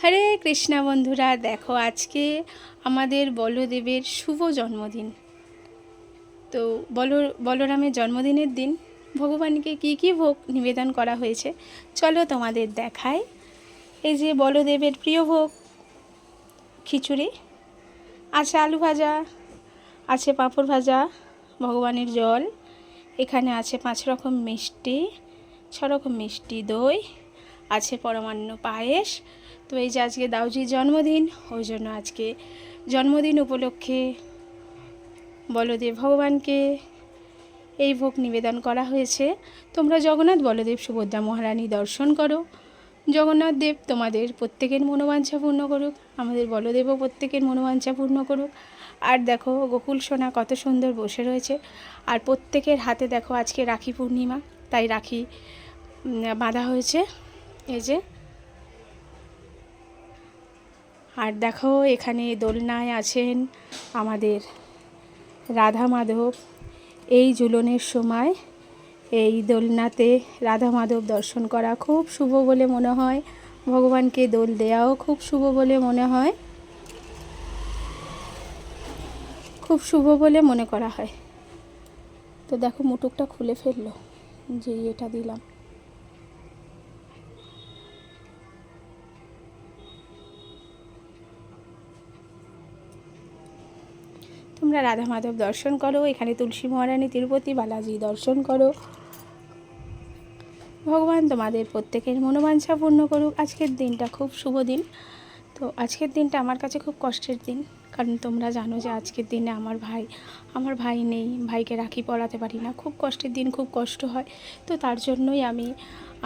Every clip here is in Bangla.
হরে কৃষ্ণা বন্ধুরা, দেখো আজকে আমাদের বলদেবের শুভ জন্মদিন। তো বল, বলরামের জন্মদিনের দিন ভগবানকে কি কি ভোগ নিবেদন করা হয়েছে? চলো তোমাদের দেখাই। এই যে বলদেবের প্রিয় ভোগ, খিচুড়ি, আছে আলু ভাজা, আছে পাঁপড় ভাজা, ভগবানের জল, এখানে আছে পাঁচ রকম মিষ্টি, ছ রকম মিষ্টি দই আছে পরমান্ন পায়েস। তো এই যে আজকে দাউজির জন্মদিন, ওই জন্য আজকে জন্মদিন উপলক্ষে বলদেব ভগবানকে এই ভোগ নিবেদন করা হয়েছে। তোমরা জগন্নাথ বলদেব সুভদ্রা মহারানী দর্শন করো। জগন্নাথ দেব তোমাদের প্রত্যেকের মনোবাঞ্ছা পূর্ণ করুক, আমাদের বলদেবও প্রত্যেকের মনোবাঞ্ছা পূর্ণ করুক। আর দেখো, গোকুল সোনা কত সুন্দর বসে রয়েছে। আর প্রত্যেকের হাতে দেখো আজকে রাখি পূর্ণিমা, তাই রাখি বাঁধা হয়েছে। এই যে। আর দেখো, এখানে দোলনায় আছেন আমাদের রাধা মাধব। এই জুলনের সময় এই দোলনাতে রাধা মাধব দর্শন করা খুব শুভ বলে মনে হয়। ভগবানকে দোল দেওয়াও খুব শুভ বলে মনে হয়। খুব শুভ বলে মনে করা হয়। তো দেখো, মুটুকটা খুলে ফেলল। যে এটা দিলাম। তোমরা রাধা মাধব দর্শন করো, এখানে তুলসী মহারানী, তিরুপতি বালাজি দর্শন করো। ভগবান তোমাদের প্রত্যেকের মনোবাঞ্ছা পূর্ণ করুক। আজকের দিনটা খুব শুভ দিন। তো আজকের দিনটা আমার কাছে খুব কষ্টের দিন, কারণ তোমরা জানো যে আজকের দিনে আমার ভাই আমার ভাই নেই, ভাইকে রাখি পড়াতে পারি না। খুব কষ্টের দিন, খুব কষ্ট হয়। তো তার জন্যই আমি,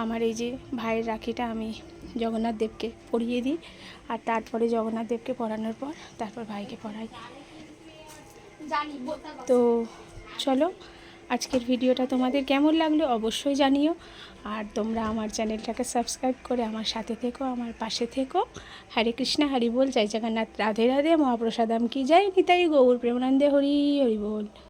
আমার এই যে ভাইয়ের রাখিটা আমি জগন্নাথ দেবকে পরিয়ে দিই। আর তারপরে জগন্নাথ দেবকে পরানোর পর তারপর ভাইকে পরাই। তো চলো, আজকের ভিডিওটা তোমাদের কেমন লাগল অবশ্যই জানিও। আর তোমরা আমার চ্যানেলটাকে সাবস্ক্রাইব করে আমার সাথে থেকো, আমার পাশে থেকো। হরে কৃষ্ণা, হরি বল, জয় জগন্নাথ, রাধে রাধে মহাপ্রসাদাম কি জয় নিতাই গৌর প্রেমানন্দে হরি হরি বল।